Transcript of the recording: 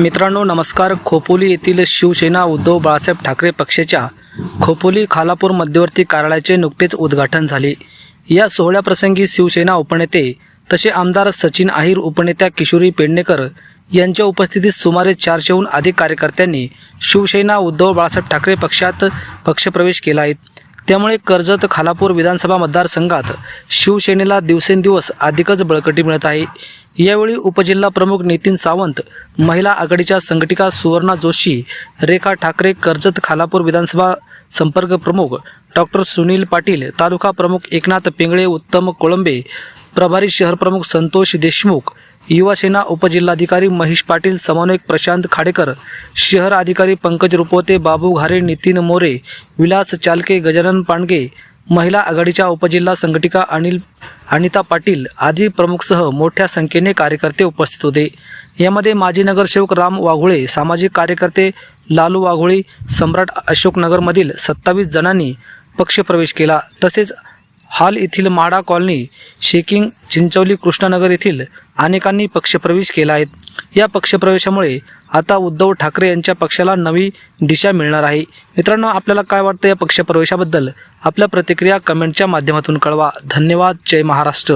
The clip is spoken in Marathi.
मित्रांनो नमस्कार. खोपोली येथील शिवसेना उद्धव बाळासाहेब ठाकरे पक्षाच्या खोपोली खालापूर मध्यवर्ती कार्यालयाचे नुकतेच उद्घाटन झाले. या सोहळ्याप्रसंगी शिवसेना उपनेते तसे आमदार सचिन आहिर उपनेत्या किशोरी पेडणेकर यांच्या उपस्थितीत सुमारे चारशेहून अधिक कार्यकर्त्यांनी शिवसेना उद्धव बाळासाहेब ठाकरे पक्षात पक्षप्रवेश केला आहे. त्यामुळे कर्जत खालापूर विधानसभा मतदारसंघात शिवसेनेला दिवसेंदिवस अधिकच बळकटी मिळत आहे. यावेळी उपजिल्हा प्रमुख नितीन सावंत महिला आघाडीच्या संघटिका सुवर्णा जोशी रेखा ठाकरे कर्जत खालापूर विधानसभा संपर्क प्रमुख डॉक्टर सुनील पाटील तालुका प्रमुख एकनाथ पिंगळे उत्तम कोळंबे प्रभारी शहर प्रमुख संतोष देशमुख युवासेना उपजिल्हाधिकारी महेश पाटील समन्वयक प्रशांत खाडेकर शहर अधिकारी पंकज रुपवते बाबू घारे नितीन मोरे विलास चालके गजानन पांडगे महिला आघाडीच्या उपजिल्हा संघटिका अनिल अनिता पाटील आदी प्रमुखसह मोठ्या संख्येने कार्यकर्ते उपस्थित होते. यामध्ये माजी नगरसेवक राम वाघोळे सामाजिक कार्यकर्ते लालू वाघुळे सम्राट अशोकनगरमधील सत्तावीस जणांनी पक्षप्रवेश केला. तसेच हाल येथील माडा कॉलनी शेकिंग चिंचवली कृष्णानगर येथील अनेकांनी पक्षप्रवेश केला आहे. या पक्षप्रवेशामुळे आता उद्धव ठाकरे यांच्या पक्षाला नवी दिशा मिळणार आहे. मित्रांनो आपल्याला काय वाटतं या पक्षप्रवेशाबद्दल? आपल्या प्रतिक्रिया कमेंटच्या माध्यमातून कळवा. धन्यवाद. जय महाराष्ट्र.